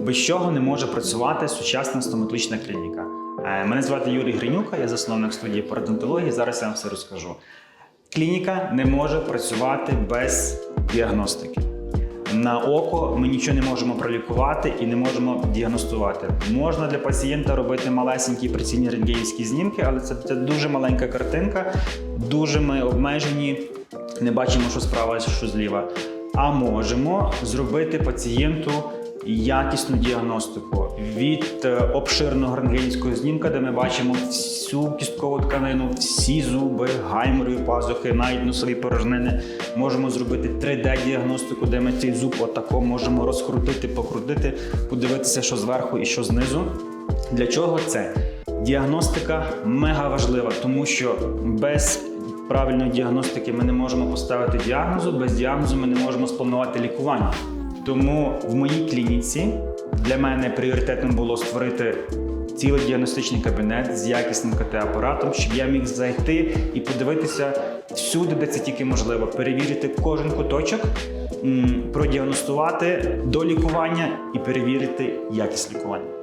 без чого не може працювати сучасна стоматологічна клініка. Е, Мене звати Юрій Гринюка, я засновник студії парадонтології. Зараз я вам все розкажу. Клініка не може працювати без діагностики. На око ми нічого не можемо пролікувати і не можемо діагностувати. Можна для пацієнта робити малесенькі прицільні рентгенівські знімки, але це, це дуже маленька картинка, дуже ми обмежені, не бачимо, що справа, що зліва. А можемо зробити пацієнту якісну діагностику від е, обширного рентгенівського знімка, де ми бачимо всю кісткову тканину, всі зуби, гайморові пазухи, навіть носові порожнини. Можемо зробити 3D-діагностику, де ми цей зуб отако можемо розкрутити, покрутити, подивитися, що зверху і що знизу. Для чого це? Діагностика мега важлива, тому що без правильної діагностики ми не можемо поставити діагнозу, без діагнозу ми не можемо спланувати лікування. Тому в моїй клініці для мене пріоритетом було створити цілий діагностичний кабінет з якісним КТ-апаратом, щоб я міг зайти і подивитися всюди, де це тільки можливо, перевірити кожен куточок, продіагностувати до лікування і перевірити якість лікування.